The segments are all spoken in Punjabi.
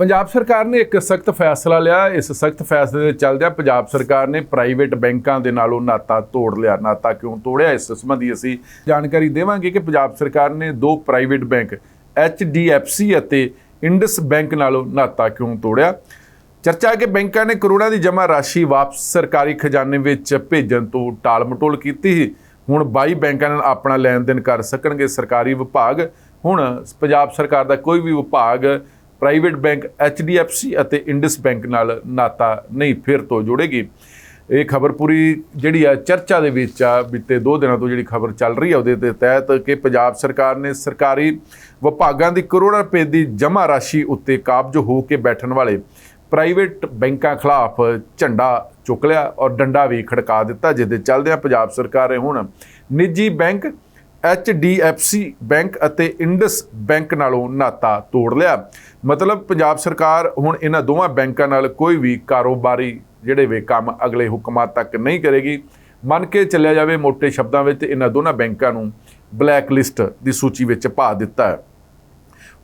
ਪੰਜਾਬ ਸਰਕਾਰ ਨੇ ਇੱਕ ਸਖਤ ਫੈਸਲਾ ਲਿਆ। ਇਸ ਸਖਤ ਫੈਸਲੇ ਦੇ ਚੱਲਦਿਆਂ ਪੰਜਾਬ ਸਰਕਾਰ ਨੇ ਪ੍ਰਾਈਵੇਟ ਬੈਂਕਾਂ ਦੇ ਨਾਲੋਂ ਨਾਤਾ ਤੋੜ ਲਿਆ। ਨਾਤਾ ਕਿਉਂ ਤੋੜਿਆ? ਇਸ ਸੰਬੰਧੀ ਅਸੀਂ ਜਾਣਕਾਰੀ ਦੇਵਾਂਗੇ ਕਿ ਪੰਜਾਬ ਸਰਕਾਰ ਨੇ ਦੋ ਪ੍ਰਾਈਵੇਟ ਬੈਂਕ HDFC ਅਤੇ ਇੰਡਸ ਬੈਂਕ ਨਾਲੋਂ ਨਾਤਾ ਕਿਉਂ ਤੋੜਿਆ? ਚਰਚਾ ਹੈ ਕਿ ਬੈਂਕਾਂ ਨੇ ਕਰੋੜਾਂ ਦੀ ਜਮ੍ਹਾਂ ਰਾਸ਼ੀ ਵਾਪਸ ਸਰਕਾਰੀ ਖਜ਼ਾਨੇ ਵਿੱਚ ਭੇਜਣ ਤੋਂ ਟਾਲ-ਮਟੋਲ ਕੀਤੀ ਸੀ। ਹੁਣ 22 ਬੈਂਕਾਂ ਨਾਲ ਆਪਣਾ ਲੈਣ ਦੇਣ ਕਰ ਸਕਣਗੇ ਸਰਕਾਰੀ ਵਿਭਾਗ। ਹੁਣ ਪੰਜਾਬ ਸਰਕਾਰ ਦਾ ਕੋਈ ਵੀ ਵਿਭਾਗ ਪ੍ਰਾਈਵੇਟ ਬੈਂਕ HDFC ਅਤੇ ਇੰਡਸ ਬੈਂਕ ਨਾਲ ਨਾਤਾ ਨਹੀਂ ਫਿਰ ਤੋਂ ਜੋੜੇਗੀ। ਇਹ ਖਬਰ ਪੂਰੀ ਜਿਹੜੀ ਆ, ਚਰਚਾ ਦੇ ਵਿੱਚ ਆ, ਬੀਤੇ 2 ਦਿਨਾਂ ਤੋਂ ਜਿਹੜੀ ਖਬਰ ਚੱਲ ਰਹੀ ਆ, ਉਹਦੇ ਦੇ ਤਹਿਤ ਕਿ ਪੰਜਾਬ ਸਰਕਾਰ ਨੇ ਸਰਕਾਰੀ ਵਿਭਾਗਾਂ ਦੀ ਕਰੋੜਾਂ ਰੁਪਏ ਦੀ ਜਮ੍ਹਾਂ ਰਾਸ਼ੀ ਉੱਤੇ ਕਾਬਜ ਹੋ ਕੇ ਬੈਠਣ ਵਾਲੇ ਪ੍ਰਾਈਵੇਟ ਬੈਂਕਾਂ ਖਿਲਾਫ ਝੰਡਾ ਚੁੱਕ ਲਿਆ ਔਰ ਡੰਡਾ ਵੀ ਖੜਕਾ ਦਿੱਤਾ ਜਿਸ ਦੇ ਚੱਲਦਿਆਂ ਪੰਜਾਬ ਸਰਕਾਰ ਨੇ ਹੁਣ ਨਿੱਜੀ ਬੈਂਕ HDFC ਬੈਂਕ ਅਤੇ ਇੰਡਸ ਬੈਂਕ ਨਾਲੋਂ ਨਾਤਾ ਤੋੜ ਲਿਆ। ਮਤਲਬ ਪੰਜਾਬ ਸਰਕਾਰ ਹੁਣ ਇਹਨਾਂ ਦੋਵਾਂ ਬੈਂਕਾਂ ਨਾਲ ਕੋਈ ਵੀ ਕਾਰੋਬਾਰੀ ਜਿਹੜੇ ਵੇ ਕੰਮ ਅਗਲੇ ਹੁਕਮਾਂ ਤੱਕ ਨਹੀਂ ਕਰੇਗੀ। ਮੰਨ ਕੇ ਚੱਲਿਆ ਜਾਵੇ ਮੋٹے ਸ਼ਬਦਾਂ ਵਿੱਚ ਇਹਨਾਂ ਦੋਨਾਂ ਬੈਂਕਾਂ ਨੂੰ ਬਲੈਕ ਲਿਸਟ ਦੀ ਸੂਚੀ ਵਿੱਚ ਪਾ ਦਿੱਤਾ ਹੈ।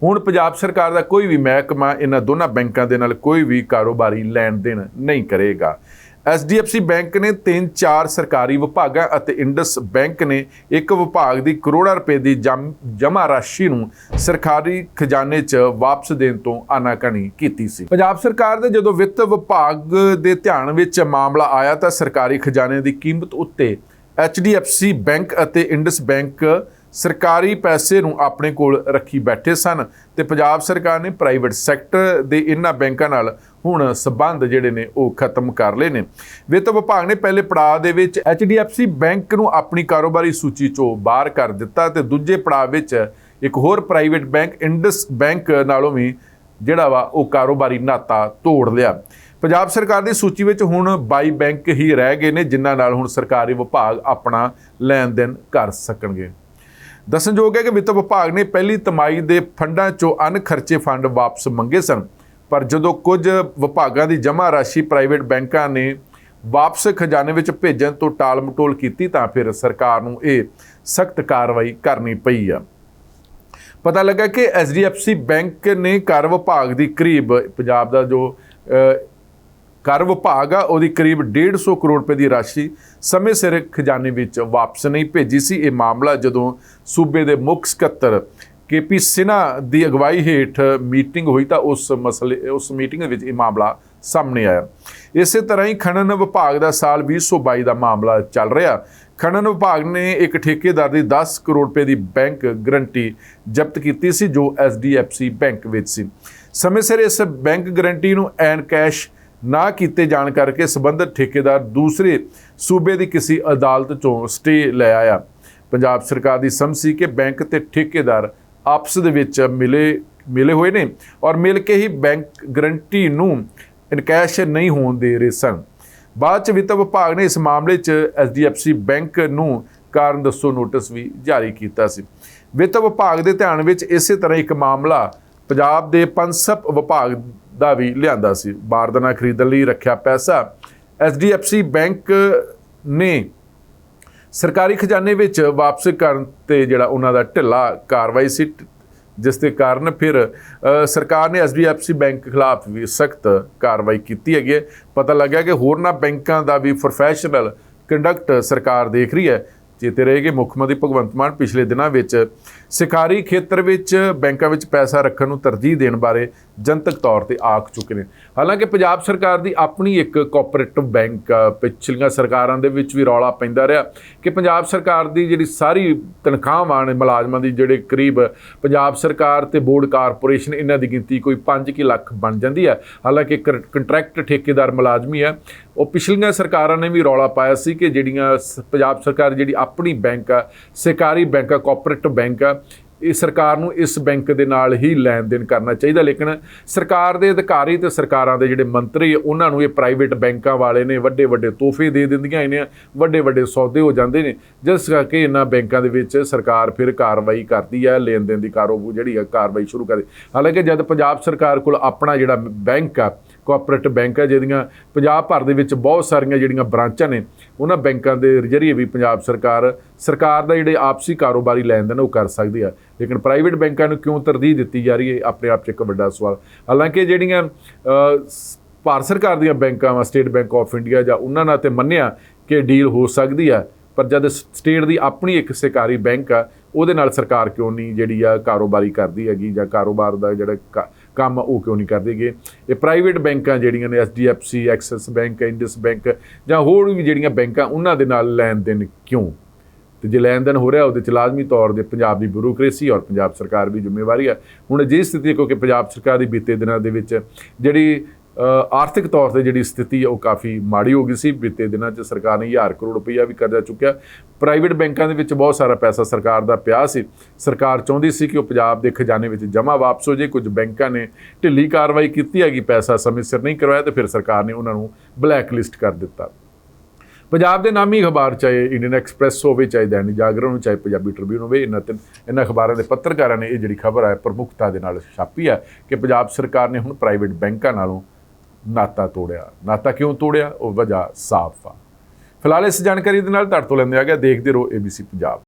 ਹੁਣ ਪੰਜਾਬ ਸਰਕਾਰ ਦਾ ਕੋਈ ਵੀ ਮਹਿਕਮਾ ਇਹਨਾਂ ਦੋਨਾਂ ਬੈਂਕਾਂ ਦੇ ਨਾਲ ਕੋਈ ਵੀ ਕਾਰੋਬਾਰੀ ਲੈਣ ਦੇਣ ਨਹੀਂ ਕਰੇਗਾ। HDFC ਬੈਂਕ ਨੇ ਤਿੰਨ ਚਾਰ ਸਰਕਾਰੀ ਵਿਭਾਗਾਂ ਅਤੇ ਇੰਡਸ ਬੈਂਕ ਨੇ ਇੱਕ ਵਿਭਾਗ ਦੀ ਕਰੋੜਾਂ ਰੁਪਏ ਦੀ ਜਮ੍ਹਾਂ ਰਾਸ਼ੀ ਨੂੰ ਸਰਕਾਰੀ ਖਜ਼ਾਨੇ 'ਚ ਵਾਪਸ ਦੇਣ ਤੋਂ ਆਨਾਕਾਨੀ ਕੀਤੀ ਸੀ। ਪੰਜਾਬ ਸਰਕਾਰ ਦੇ ਜਦੋਂ ਵਿੱਤ ਵਿਭਾਗ ਦੇ ਧਿਆਨ ਵਿੱਚ ਮਾਮਲਾ ਆਇਆ ਤਾਂ ਸਰਕਾਰੀ ਖਜ਼ਾਨੇ ਦੀ ਕੀਮਤ ਉੱਤੇ HDFC ਬੈਂਕ ਅਤੇ ਇੰਡਸ ਬੈਂਕ ਸਰਕਾਰੀ ਪੈਸੇ ਨੂੰ ਆਪਣੇ ਕੋਲ ਰੱਖੀ ਬੈਠੇ ਸਨ ਤੇ ਪੰਜਾਬ ਸਰਕਾਰ ਨੇ ਪ੍ਰਾਈਵੇਟ ਸੈਕਟਰ ਦੇ ਇਹਨਾਂ ਬੈਂਕਾਂ ਨਾਲ ਹੁਣ ਸਬੰਧ ਜਿਹੜੇ ਨੇ ਉਹ ਖਤਮ ਕਰ ਲਏ ਨੇ। ਵਿੱਤ ਵਿਭਾਗ ਨੇ ਪਹਿਲੇ ਪੜਾਅ ਦੇ ਵਿੱਚ HDFC ਬੈਂਕ ਨੂੰ ਆਪਣੀ ਕਾਰੋਬਾਰੀ ਸੂਚੀ ਚੋਂ ਬਾਹਰ ਕਰ ਦਿੱਤਾ ਤੇ ਦੂਜੇ ਪੜਾਅ ਵਿੱਚ ਇੱਕ ਹੋਰ ਪ੍ਰਾਈਵੇਟ ਬੈਂਕ, ਇੰਡਸ ਬੈਂਕ ਨਾਲੋਂ ਵੀ ਜਿਹੜਾ ਵਾ ਉਹ ਕਾਰੋਬਾਰੀ ਨਾਤਾ ਤੋੜ ਲਿਆ। ਪੰਜਾਬ ਸਰਕਾਰ ਦੀ ਸੂਚੀ ਵਿੱਚ ਹੁਣ 22 ਬੈਂਕ ਹੀ ਰਹਿ ਗਏ ਨੇ, ਜਿਨ੍ਹਾਂ ਨਾਲ ਹੁਣ ਸਰਕਾਰੀ ਵਿਭਾਗ ਆਪਣਾ ਲੈਣ ਦੇਣ ਕਰ ਸਕਣਗੇ। ਦੱਸਣਯੋਗ ਹੈ ਕਿ ਵਿੱਤ ਵਿਭਾਗ ਨੇ ਪਹਿਲੀ ਤਮਾਈ ਦੇ ਫੰਡਾਂ ਚੋਂ ਅਨਖਰਚੇ ਫੰਡ ਵਾਪਸ ਮੰਗੇ ਸਨ। ਪਰ ਜਦੋਂ ਕੁਝ ਵਿਭਾਗਾਂ ਦੀ ਜਮ੍ਹਾਂ ਰਾਸ਼ੀ ਪ੍ਰਾਈਵੇਟ ਬੈਂਕਾਂ ਨੇ ਵਾਪਸ ਖਜ਼ਾਨੇ ਵਿੱਚ ਭੇਜਣ ਤੋਂ ਟਾਲ-ਮਟੋਲ ਕੀਤੀ ਤਾਂ ਫਿਰ ਸਰਕਾਰ ਨੂੰ ਇਹ ਸਖਤ ਕਾਰਵਾਈ ਕਰਨੀ ਪਈ ਆ। ਪਤਾ ਲੱਗਾ ਕਿ HDFC ਬੈਂਕ ਨੇ ਕਰ ਵਿਭਾਗ ਦੀ ਕਰੀਬ, ਪੰਜਾਬ ਦਾ ਜੋ ਕਰ ਵਿਭਾਗ ਆ, ਉਹਦੀ ਕਰੀਬ 150 ਕਰੋੜ ਰੁਪਏ ਦੀ ਰਾਸ਼ੀ ਸਮੇਂ ਸਿਰ ਖਜ਼ਾਨੇ ਵਿੱਚ ਵਾਪਸ ਨਹੀਂ ਭੇਜੀ ਸੀ। ਇਹ ਮਾਮਲਾ ਜਦੋਂ ਸੂਬੇ ਦੇ ਮੁੱਖ ਸਕੱਤਰ ਕੇਪੀ ਸਿਨਾ ਦੀ ਅਗਵਾਈ ਹੇਠ ਮੀਟਿੰਗ ਹੋਈ ਤਾਂ ਉਸ ਮਸਲੇ, ਉਸ ਮੀਟਿੰਗ ਦੇ ਵਿੱਚ ਇਹ ਮਾਮਲਾ ਸਾਹਮਣੇ ਆਇਆ। ਇਸੇ ਤਰ੍ਹਾਂ ਹੀ ਖਣਨ ਵਿਭਾਗ ਦਾ ਸਾਲ 2022 ਦਾ ਮਾਮਲਾ ਚੱਲ ਰਿਹਾ। ਖਣਨ ਵਿਭਾਗ ਨੇ ਇੱਕ ਠੇਕੇਦਾਰ ਦੀ 10 ਕਰੋੜ ਰੁਪਏ ਦੀ ਬੈਂਕ ਗਰੰਟੀ ਜ਼ਬਤ ਕੀਤੀ ਸੀ, ਜੋ ਐਸਡੀਐਫਸੀ ਬੈਂਕ ਵਿੱਚ ਸੀ। ਸਮੇਂ ਸਿਰ ਇਸ ਬੈਂਕ ਗਰੰਟੀ ਨੂੰ ਐਨ ਕੈਸ਼ ਨਾ ਕੀਤੇ ਜਾਣ ਕਰਕੇ ਸਬੰਧਤ ਠੇਕੇਦਾਰ ਦੂਸਰੇ ਸੂਬੇ ਦੀ ਕਿਸੇ ਅਦਾਲਤ ਤੋਂ ਸਟੇ ਲੈ ਆਇਆ। ਪੰਜਾਬ ਸਰਕਾਰ ਦੀ ਸਮਝ ਸੀ ਕਿ ਬੈਂਕ ਤੇ ਠੇਕੇਦਾਰ ਆਪਸ ਦੇ ਵਿੱਚ ਮਿਲੇ ਮਿਲੇ ਹੋਏ ਨੇ ਔਰ ਮਿਲ ਕੇ ਹੀ ਬੈਂਕ ਗਰੰਟੀ ਨੂੰ ਇਨਕੈਸ਼ ਨਹੀਂ ਹੋਣ ਦੇ ਰਹੇ ਸਨ। ਬਾਅਦ ਚ ਵਿੱਤ ਵਿਭਾਗ ਨੇ ਇਸ ਮਾਮਲੇ 'ਚ HDFC ਬੈਂਕ ਨੂੰ ਕਾਰਨ ਦੱਸੋ ਨੋਟਿਸ ਵੀ ਜਾਰੀ ਕੀਤਾ ਸੀ। ਵਿੱਤ ਵਿਭਾਗ ਦੇ ਧਿਆਨ ਵਿੱਚ ਇਸੇ ਤਰ੍ਹਾਂ ਇੱਕ ਮਾਮਲਾ ਪੰਜਾਬ ਦੇ ਪੰਸਪ ਵਿਭਾਗ ਦਾ ਵੀ ਲਿਆਂਦਾ ਸੀ। ਬਾਰਦਨਾ ਖਰੀਦਣ ਲਈ ਰੱਖਿਆ ਪੈਸਾ। HDFC ਬੈਂਕ ਨੇ ਸਰਕਾਰੀ ਖਜ਼ਾਨੇ ਵਿੱਚ ਵਾਪਸ ਕਰਨ ਤੇ ਜਿਹੜਾ ਉਹਨਾਂ ਦਾ ਢਿੱਲਾ ਕਾਰਵਾਈ ਸੀ, ਜਿਸ ਦੇ ਕਾਰਨ ਫਿਰ ਸਰਕਾਰ ਨੇ ਐਸਡੀਐਫਸੀ ਬੈਂਕ ਖਿਲਾਫ ਵੀ ਸਖਤ ਕਾਰਵਾਈ ਕੀਤੀ ਹੈਗੀ ਪਤਾ ਲੱਗਿਆ ਕਿ ਹੋਰਨਾਂ ਬੈਂਕਾਂ ਦਾ ਵੀ ਪ੍ਰੋਫੈਸ਼ਨਲ ਕੰਡਕਟ ਸਰਕਾਰ ਦੇਖ ਰਹੀ ਹੈ। ਚੇਤੇ ਰਹੇਗੇ ਮੁੱਖ ਮੰਤਰੀ ਭਗਵੰਤ ਮਾਨ ਪਿਛਲੇ ਦਿਨਾਂ ਵਿੱਚ। ਸਿਕਾਰੀ ਖੇਤਰ ਵਿੱਚ ਬੈਂਕਾਂ ਵਿੱਚ ਪੈਸਾ ਰੱਖਣ ਨੂੰ ਤਰਜੀਹ ਦੇਣ ਬਾਰੇ ਜਨਤਕ ਤੌਰ ਤੇ ਆਖ ਚੁੱਕੇ ਨੇ। ਹਾਲਾਂਕਿ ਪੰਜਾਬ ਸਰਕਾਰ ਦੀ ਆਪਣੀ ਇੱਕ ਕੋਆਪਰੇਟਿਵ ਬੈਂਕ ਪਿਛਲੀਆਂ ਸਰਕਾਰਾਂ ਦੇ ਵਿੱਚ ਵੀ ਰੌਲਾ ਪੈਂਦਾ ਰਿਹਾ ਕਿ ਪੰਜਾਬ ਸਰਕਾਰ ਦੀ ਜਿਹੜੀ ਸਾਰੀ ਤਨਖਾਹਾਂ ਨੇ, ਮੁਲਾਜ਼ਮਾਂ ਦੀ ਜਿਹੜੇ ਕਰੀਬ ਪੰਜਾਬ ਸਰਕਾਰ ਤੇ ਬੋਰਡ ਕਾਰਪੋਰੇਸ਼ਨ ਇਹਨਾਂ ਦੀ ਗਿਣਤੀ ਕੋਈ 5 ਲੱਖ ਬਣ ਜਾਂਦੀ ਹੈ। ਹਾਲਾਂਕਿ ਕੰਟਰੈਕਟ ਠੇਕੇਦਾਰ ਮੁਲਾਜ਼ਮੀ ਹੈ, ਉਹ ਪਿਛਲੀਆਂ ਸਰਕਾਰਾਂ ਨੇ ਵੀ ਰੌਲਾ ਪਾਇਆ ਸੀ ਕਿ ਜਿਹੜੀਆਂ ਪੰਜਾਬ ਸਰਕਾਰ ਜਿਹੜੀ ਆਪਣੀ ਬੈਂਕ ਆ, ਸਰਕਾਰੀ ਬੈਂਕ ਆ ਕੋਆਪਰੇਟਿਵ ਬੈਂਕ ਆ, ਇਹ ਸਰਕਾਰ ਨੂੰ ਇਸ ਬੈਂਕ ਦੇ ਨਾਲ ਹੀ ਲੈਣ ਦੇਣ ਕਰਨਾ ਚਾਹੀਦਾ। ਲੇਕਿਨ ਸਰਕਾਰ ਦੇ ਅਧਿਕਾਰੀ ਤੇ ਸਰਕਾਰਾਂ ਦੇ ਜਿਹੜੇ ਮੰਤਰੀ, ਉਹਨਾਂ ਨੂੰ ਇਹ ਪ੍ਰਾਈਵੇਟ ਬੈਂਕਾਂ ਵਾਲੇ ਨੇ ਵੱਡੇ ਵੱਡੇ ਤੋਹਫੇ ਦੇ ਦਿੰਦੀਆਂ ਇਹਨੇ ਵੱਡੇ ਵੱਡੇ ਸੌਦੇ ਹੋ ਜਾਂਦੇ ਨੇ। ਜਿਸ ਕਰਕੇ ਇਹਨਾਂ ਬੈਂਕਾਂ ਦੇ ਵਿੱਚ ਸਰਕਾਰ ਫਿਰ ਕਾਰਵਾਈ ਕਰਦੀ ਹੈ ਲੈਣ ਦੇਣ ਦੀ ਕਾਰੋ ਜਿਹੜੀ ਹੈ ਕਾਰਵਾਈ ਸ਼ੁਰੂ ਕਰਦੀ ਹਾਲਾਂਕਿ ਜਦ ਪੰਜਾਬ ਸਰਕਾਰ ਕੋਲ ਆਪਣਾ ਜਿਹੜਾ ਬੈਂਕ ਆ ਕੋਆਪਰੇਟਿਵ ਬੈਂਕ ਹੈ ਜਿਹਦੀਆਂ ਪੰਜਾਬ ਭਰ ਦੇ ਵਿੱਚ ਬਹੁਤ ਸਾਰੀਆਂ ਜਿਹੜੀਆਂ ਬ੍ਰਾਂਚਾਂ ਨੇ, ਉਹਨਾਂ ਬੈਂਕਾਂ ਦੇ ਜ਼ਰੀਏ ਵੀ ਪੰਜਾਬ ਸਰਕਾਰ ਸਰਕਾਰ ਦਾ ਜਿਹੜੇ ਆਪਸੀ ਕਾਰੋਬਾਰੀ ਲੈਣ ਦੇਣ ਉਹ ਕਰ ਸਕਦੀ ਆ। ਲੇਕਿਨ ਪ੍ਰਾਈਵੇਟ ਬੈਂਕਾਂ ਨੂੰ ਕਿਉਂ ਤਰਜੀਹ ਦਿੱਤੀ ਜਾ ਰਹੀ ਹੈ ਆਪਣੇ ਆਪ 'ਚ ਇੱਕ ਵੱਡਾ ਸਵਾਲ। ਹਾਲਾਂਕਿ ਜਿਹੜੀਆਂ ਭਾਰਤ ਸਰਕਾਰ ਦੀਆਂ ਬੈਂਕਾਂ ਵਾ ਸਟੇਟ ਬੈਂਕ ਆਫ ਇੰਡੀਆ ਜਾਂ ਉਹਨਾਂ ਨਾਲ ਤੇ ਮੰਨਿਆ ਕਿ ਡੀਲ ਹੋ ਸਕਦੀ ਆ, ਪਰ ਜਦ ਸਟੇਟ ਦੀ ਆਪਣੀ ਇੱਕ ਸਰਕਾਰੀ ਬੈਂਕ ਆ, ਉਹਦੇ ਨਾਲ ਸਰਕਾਰ ਕਿਉਂ ਨਹੀਂ ਜਿਹੜੀ ਆ ਕਾਰੋਬਾਰੀ ਕਰਦੀ ਹੈਗੀ ਜਾਂ ਕਾਰੋਬਾਰ ਦਾ ਜਿਹੜਾ ਕ- ਕੰਮ ਉਹ ਕਿਉਂ ਨਹੀਂ ਕਰਦੇਗੇ ਇਹ ਪ੍ਰਾਈਵੇਟ ਬੈਂਕਾਂ ਜਿਹੜੀਆਂ ਨੇ HDFC Axis bank Indus bank ਜਾਂ ਹੋਰ ਵੀ ਜਿਹੜੀਆਂ ਬੈਂਕਾਂ, ਉਹਨਾਂ ਦੇ ਨਾਲ ਲੈਣ ਦੇਣ ਕਿਉਂ? ਤੇ ਜੇ ਲੈਣ ਦੇਣ ਹੋ ਰਿਹਾ, ਉਹਦੇ ਚ ਲਾਜ਼ਮੀ ਤੌਰ ਤੇ ਪੰਜਾਬ ਦੀ ਬਿਊਰੋਕ੍ਰੇਸੀ ਔਰ ਪੰਜਾਬ ਸਰਕਾਰ ਵੀ ਜ਼ਿੰਮੇਵਾਰੀ ਹੈ ਹੁਣ ਅਜਿਹੀ ਸਥਿਤੀ ਹੈ ਕਿਉਂਕਿ ਪੰਜਾਬ ਸਰਕਾਰ ਦੀ ਬੀਤੇ ਦਿਨਾਂ ਦੇ ਵਿੱਚ ਜਿਹੜੀ ਆਰਥਿਕ ਤੌਰ ਤੇ ਜਿਹੜੀ ਸਥਿਤੀ ਹੈ ਉਹ ਕਾਫੀ ਮਾੜੀ ਹੋ ਗਈ ਸੀ। ਬੀਤੇ ਦਿਨਾਂ 'ਚ ਸਰਕਾਰ ਨੇ 1000 ਕਰੋੜ ਰੁਪਈਆ ਵੀ ਕਰਜ਼ਾ ਚੁੱਕਿਆ। ਪ੍ਰਾਈਵੇਟ ਬੈਂਕਾਂ ਦੇ ਵਿੱਚ ਬਹੁਤ ਸਾਰਾ ਪੈਸਾ ਸਰਕਾਰ ਦਾ ਪਿਆ ਸੀ। ਸਰਕਾਰ ਚਾਹੁੰਦੀ ਸੀ ਕਿ ਉਹ ਪੰਜਾਬ ਦੇ ਖਜ਼ਾਨੇ ਵਿੱਚ ਜਮ੍ਹਾਂ ਵਾਪਸ ਹੋ ਜੇ ਕੁਝ ਬੈਂਕਾਂ ਨੇ ਢਿੱਲੀ ਕਾਰਵਾਈ ਕੀਤੀ ਹੈਗੀ, ਪੈਸਾ ਸਮੇਂ ਸਿਰ ਨਹੀਂ ਕਰਵਾਇਆ ਤੇ ਫਿਰ ਸਰਕਾਰ ਨੇ ਉਹਨਾਂ ਨੂੰ ਬਲੈਕ ਲਿਸਟ ਕਰ ਦਿੱਤਾ। ਪੰਜਾਬ ਦੇ ਨਾਮੀ ਅਖਬਾਰ, ਚਾਹੇ ਇੰਡੀਅਨ ਐਕਸਪ੍ਰੈਸ ਹੋਵੇ, ਚਾਹੇ ਦੈਨਿਕ ਜਾਗਰਣ ਹੋਵੇ, ਚਾਹੇ ਪੰਜਾਬੀ ਟ੍ਰਿਬਿਊਨ ਹੋਵੇ, ਇਹਨਾਂ ਤਿੰਨ ਇਹਨਾਂ ਅਖਬਾਰਾਂ ਦੇ ਪੱਤਰਕਾਰਾਂ ਨੇ ਇਹ ਜਿਹੜੀ ਖਬਰ ਹੈ ਪ੍ਰਮੁੱਖਤਾ ਦੇ ਨਾਲ ਛਾਪੀ ਹੈ ਕਿ ਪੰਜਾਬ ਸਰਕਾਰ ਨੇ ਹੁਣ ਪ੍ਰਾਈਵੇਟ ਬੈਂਕਾਂ ਨਾਲੋਂ ਨਾਤਾ ਤੋੜਿਆ। ਨਾਤਾ ਕਿਉਂ ਤੋੜਿਆ? ਉਹ ਵਜ੍ਹਾ ਸਾਫ਼ ਆ। ਫਿਲਹਾਲ ਇਸ ਜਾਣਕਾਰੀ ਦੇ ਨਾਲ ਤੁਹਾਡੇ ਤੋਂ ਲੈਂਦੇ ਆ ਗਿਆ। ਦੇਖਦੇ ਰਹੋ ABC ਪੰਜਾਬ।